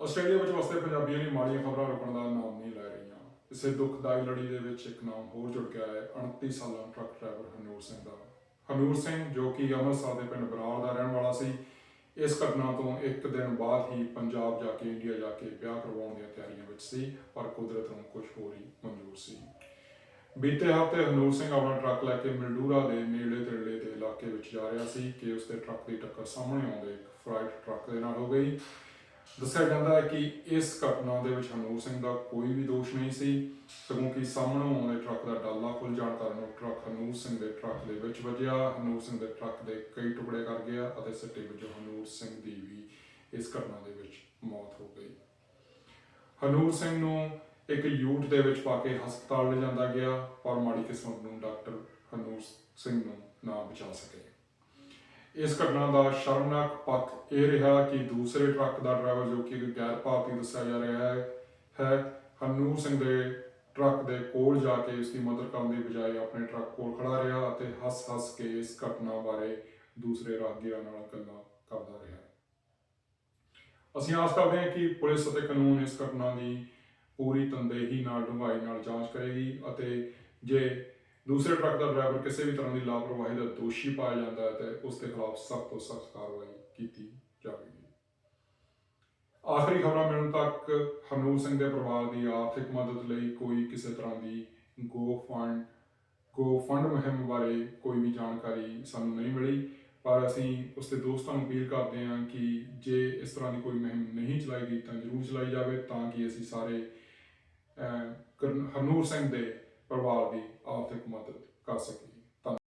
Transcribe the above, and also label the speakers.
Speaker 1: Australia ਵਿੱਚ ਵਸਦੇ ਪੰਜਾਬੀਆਂ ਲਈ ਮਾੜੀਆਂ ਖਬਰਾਂ ਰੁਕਣ ਦਾ ਨਾਮ ਨਹੀਂ ਲੈ ਰਹੀਆਂ। ਇਸੇ ਦੁਖਦਾਈ ਲੜੀ ਦੇ ਵਿੱਚ ਇੱਕ ਨਾਮ ਹੋਰ ਜੁੜ ਗਿਆ ਹੈ 29 ਸਾਲਾ ਟਰੱਕ ਡਰਾਈਵਰ ਹਨੂਰ ਸਿੰਘ ਦਾ। ਹਨੂਰ ਸਿੰਘ ਜੋ ਕਿ ਅੰਮ੍ਰਿਤਸਰ ਦੇ ਪਿੰਡ ਬਰਾੜ ਦਾ ਰਹਿਣ ਵਾਲਾ ਸੀ, ਇਸ ਘਟਨਾ ਤੋਂ ਇੱਕ ਦਿਨ ਬਾਅਦ ਹੀ ਪੰਜਾਬ ਜਾ ਕੇ ਇੰਡੀਆ ਜਾ ਕੇ ਵਿਆਹ ਕਰਵਾਉਣ ਦੀਆਂ ਤਿਆਰੀਆਂ ਵਿੱਚ ਸੀ, ਪਰ ਕੁਦਰਤ ਨੂੰ ਕੁਝ ਹੋਰ ਹੀ ਮਨਜ਼ੂਰ ਸੀ। ਬੀਤੇ ਹਫ਼ਤੇ ਹਨੂਰ ਸਿੰਘ ਆਪਣਾ ਟਰੱਕ ਲੈ ਕੇ ਮਿਲਡੂਰਾ ਦੇ ਨੇੜੇ ਤੇੜੇ ਦੇ ਇਲਾਕੇ ਵਿੱਚ ਜਾ ਰਿਹਾ ਸੀ ਕਿ ਉਸ ਦੇ ਟਰੱਕ ਦੀ ਟੱਕਰ ਸਾਹਮਣੇ ਆਉਂਦੇ ਇੱਕ ਫਰਾਈਟ ਟਰੱਕ ਦੇ ਨਾਲ ਹੋ ਗਈ। ਦੱਸਿਆ ਜਾਂਦਾ ਹੈ ਕਿ ਇਸ ਘਟਨਾ ਦੇ ਵਿੱਚ ਹਨੂਰ ਸਿੰਘ ਦਾ ਕੋਈ ਵੀ ਦੋਸ਼ ਨਹੀਂ ਸੀ, ਸਗੋਂ ਕਿ ਸਾਹਮਣੋਂ ਆਉਂਦੇ ਟਰੱਕ ਦਾ ਡਾਲਾ ਖੁੱਲ ਜਾਣ ਕਾਰਨ ਉਹ ਟਰੱਕ ਹਨੂਰ ਸਿੰਘ ਦੇ ਟਰੱਕ ਦੇ ਵਿੱਚ ਵੱਜਿਆ। ਹਨੂਰ ਸਿੰਘ ਦੇ ਟਰੱਕ ਦੇ ਕਈ ਟੁਕੜੇ ਕਰ ਗਿਆ ਅਤੇ ਸੱਟੇ ਵਜੋਂ ਹਨੂਰ ਸਿੰਘ ਦੀ ਵੀ ਇਸ ਘਟਨਾ ਦੇ ਵਿੱਚ ਮੌਤ ਹੋ ਗਈ। ਹਨੂਰ ਸਿੰਘ ਨੂੰ ਇੱਕ ਯੂਟ ਦੇ ਵਿੱਚ ਪਾ ਕੇ ਹਸਪਤਾਲ ਲੈ ਗਿਆ, ਪਰ ਮਾੜੀ ਕਿਸਮਤ ਨੂੰ ਡਾਕਟਰ ਹਨੂਰ ਸਿੰਘ ਨੂੰ ਨਾ ਬਚਾ ਸਕੇ। ਇਸ ਘਟਨਾ ਦਾ ਸ਼ਰਮਨਾਕ ਪੱਖ ਇਹ ਰਿਹਾ ਕਿ ਦੂਸਰੇ ਟਰੱਕ ਦਾ ਡਰਾਈਵਰ ਜੋ ਕਿ ਗੈਰ ਭਾਰਤੀ ਦੱਸਿਆ ਜਾ ਰਿਹਾ ਹੈ ਹੈ, ਹਨੂਰ ਸਿੰਘ ਦੇ ਟਰੱਕ ਦੇ ਕੋਲ ਜਾ ਕੇ ਉਸ ਦੀ ਮਦਦ ਕਰਨ ਦੀ ਬਜਾਏ ਆਪਣੇ ਟਰੱਕ ਕੋਲ ਖੜਾ ਰਿਹਾ ਅਤੇ ਹੱਸ-ਹੱਸ ਕੇ ਇਸ ਘਟਨਾ ਬਾਰੇ ਦੂਸਰੇ ਰਾਹਗੀਰਾਂ ਨਾਲ ਗੱਲਾਂ ਕਰਦਾ ਰਿਹਾ। ਅਸੀਂ ਆਸ ਕਰਦੇ ਹਾਂ ਕਿ ਪੁਲਿਸ ਅਤੇ ਕਾਨੂੰਨ ਇਸ ਘਟਨਾ ਦੀ ਪੂਰੀ ਤੰਦੇਹੀ ਨਾਲ, ਡੂੰਘਾਈ ਨਾਲ ਜਾਂਚ ਕਰੇਗੀ ਅਤੇ ਜੇ ਦੂਸਰੇ ਟਰੱਕ ਦਾ ਡਰਾਈਵਰ ਕਿਸੇ ਵੀ ਤਰ੍ਹਾਂ ਦੀ ਲਾਪਰਵਾਹੀ ਦਾ ਦੋਸ਼ੀ ਪਾਇਆ ਜਾਂਦਾ ਹੈ ਤੇ ਉਸ ਦੇ ਖਿਲਾਫ ਸਖਤ ਤੋਂ ਸਖਤ ਕਾਰਵਾਈ ਕੀਤੀ ਜਾਵੇਗੀ। ਆਖਰੀ ਖਬਰਾਂ ਮਿਲਣ ਤੱਕ ਹਰਨੂਰ ਸਿੰਘ ਦੇ ਪਰਿਵਾਰ ਦੀ ਆਰਥਿਕ ਮਦਦ ਲਈ ਕੋਈ ਕਿਸੇ ਤਰ੍ਹਾਂ ਦੀ ਗੋ ਫੰਡ ਗੋ ਫੰਡ ਮੁਹਿੰਮ ਬਾਰੇ ਕੋਈ ਵੀ ਜਾਣਕਾਰੀ ਸਾਨੂੰ ਨਹੀਂ ਮਿਲੀ ਪਰ ਅਸੀਂ ਉਸ ਦੇ ਦੋਸਤਾਂ ਨੂੰ ਅਪੀਲ ਕਰਦੇ ਹਾਂ ਕਿ ਜੇ ਇਸ ਤਰ੍ਹਾਂ ਦੀ ਕੋਈ ਮੁਹਿੰਮ ਨਹੀਂ ਚਲਾਈ ਗਈ ਤਾਂ ਜ਼ਰੂਰ ਚਲਾਈ ਜਾਵੇ ਤਾਂ ਕਿ ਅਸੀਂ ਸਾਰੇ ਅਹ, ਹਰਨੂਰ ਸਿੰਘ ਦੇ ਪਰਿਵਾਰ ਦੀ ਆਰਥਿਕ ਮਦਦ ਕਰ ਸਕੀਏ।